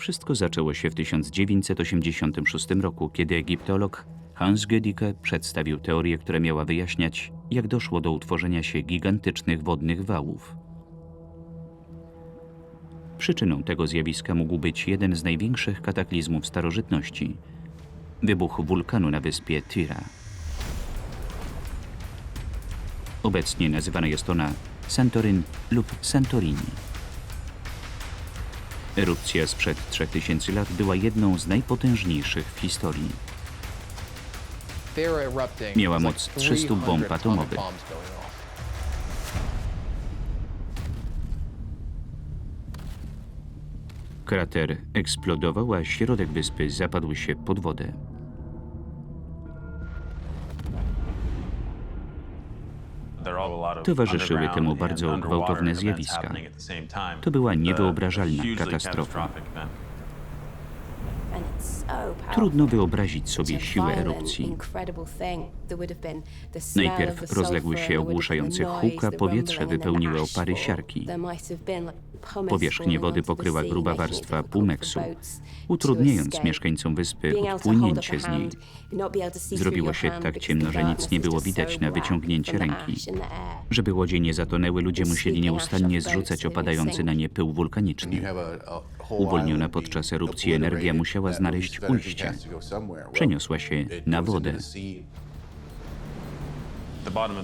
Wszystko zaczęło się w 1986 roku, kiedy egiptolog Hans Gödicke przedstawił teorię, która miała wyjaśniać, jak doszło do utworzenia się gigantycznych wodnych wałów. Przyczyną tego zjawiska mógł być jeden z największych kataklizmów starożytności wybuch wulkanu na wyspie Tira. Obecnie nazywana jest ona Santorin lub Santorini. Erupcja sprzed 3000 lat była jedną z najpotężniejszych w historii. Miała moc 300 bomb atomowych. Krater eksplodował, a środek wyspy zapadł się pod wodę. Towarzyszyły temu bardzo gwałtowne zjawiska. To była niewyobrażalna katastrofa. Trudno wyobrazić sobie siłę erupcji. Najpierw rozległ się ogłuszający huk, a powietrze wypełniły opary siarki. Powierzchnię wody pokryła gruba warstwa pumeksu, utrudniając mieszkańcom wyspy odpłynięcie z niej. Zrobiło się tak ciemno, że nic nie było widać na wyciągnięcie ręki. Żeby łodzie nie zatonęły, ludzie musieli nieustannie zrzucać opadający na nie pył wulkaniczny. Uwolniona podczas erupcji energia musiała znaleźć ujście. Przeniosła się na wodę.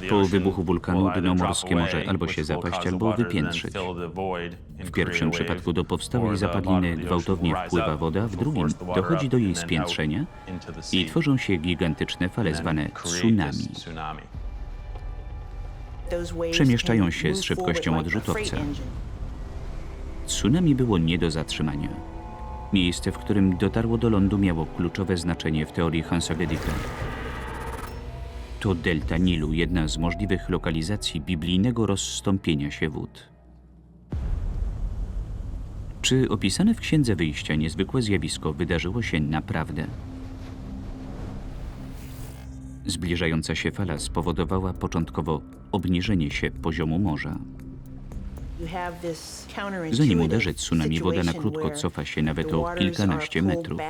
Po wybuchu wulkanu dno morskie może albo się zapaść, albo wypiętrzyć. W pierwszym przypadku do powstałej zapadliny gwałtownie wpływa woda, w drugim dochodzi do jej spiętrzenia i tworzą się gigantyczne fale zwane tsunami. Przemieszczają się z szybkością odrzutowca. Tsunami było nie do zatrzymania. Miejsce, w którym dotarło do lądu, miało kluczowe znaczenie w teorii Hansa Gedicke. To delta Nilu, jedna z możliwych lokalizacji biblijnego rozstąpienia się wód. Czy opisane w Księdze Wyjścia niezwykłe zjawisko wydarzyło się naprawdę? Zbliżająca się fala spowodowała początkowo obniżenie się poziomu morza. Zanim uderzy tsunami, woda na krótko cofa się nawet o kilkanaście metrów.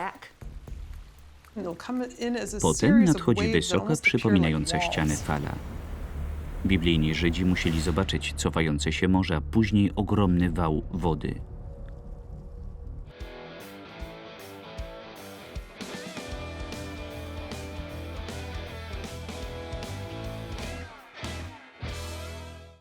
Potem nadchodzi wysoka, przypominająca ścianę fala. Biblijni Żydzi musieli zobaczyć cofające się morze, a później ogromny wał wody.